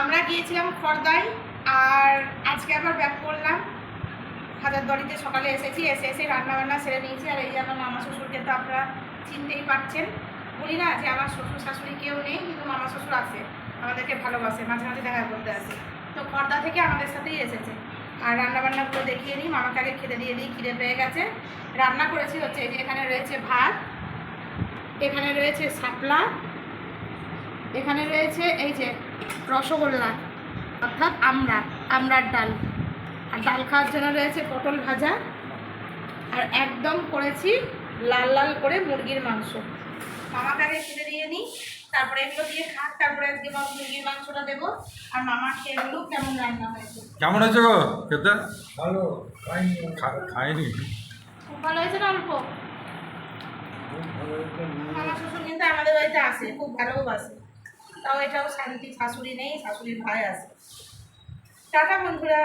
আমরা গিয়েছিলাম খর্দায় আর আজকে আবার ব্যাক করলাম। হাজারদড়িতে সকালে এসেছি, এসে এসে রান্না বান্না সেরে নিয়েছি। আর এই যে আমার মামা শ্বশুরকে তো আপনারা চিনতেই পারছেন। বলি না যে আমার শ্বশুর শাশুড়ি কেউ নেই, কিন্তু মামা শ্বশুর আছে, আমাদেরকে ভালোবাসে, মাঝে মাঝে দেখা করতে আসে। তো খর্দা থেকে আমাদের সাথেই এসেছে। আর রান্না বান্নাগুলো দেখিয়ে নিই, মামাকে আগে খেতে দিয়ে দিই, খিদে পেয়ে গেছে। রান্না করেছি হচ্ছে এই যে এখানে রয়েছে ভাত, এখানে রয়েছে শাপলা, এখানে রয়েছে এই যে রসগোল্লা অর্থাৎ আমরা আমড়ার ডাল। আর ডাল খাওয়ার জন্য রয়েছে পটল ভাজা। আর একদম করেছি লাল লাল করে মুরগির মাংস। মামাকে আগে খেতে দিয়ে নিই তারপরে এগুলো দিয়ে খাক তারপরে আজকে মুরগির মাংসটা দেবো। আর মামা খেয়ে বলুক কেমন রান্না হয়েছে? কেমন হয়েছে গো খেতে ভালো খাইনি। খুব ভালো হয়েছে না অল্প? খুব মামা শ্বশুর কিন্তু আমাদের বাড়িতে আসে খুব ভালোবাসে তাও এটাও শান্তি শাশুড়ি নেই শাশুড়ির ভাই আছে। টাটা বন্ধুরা।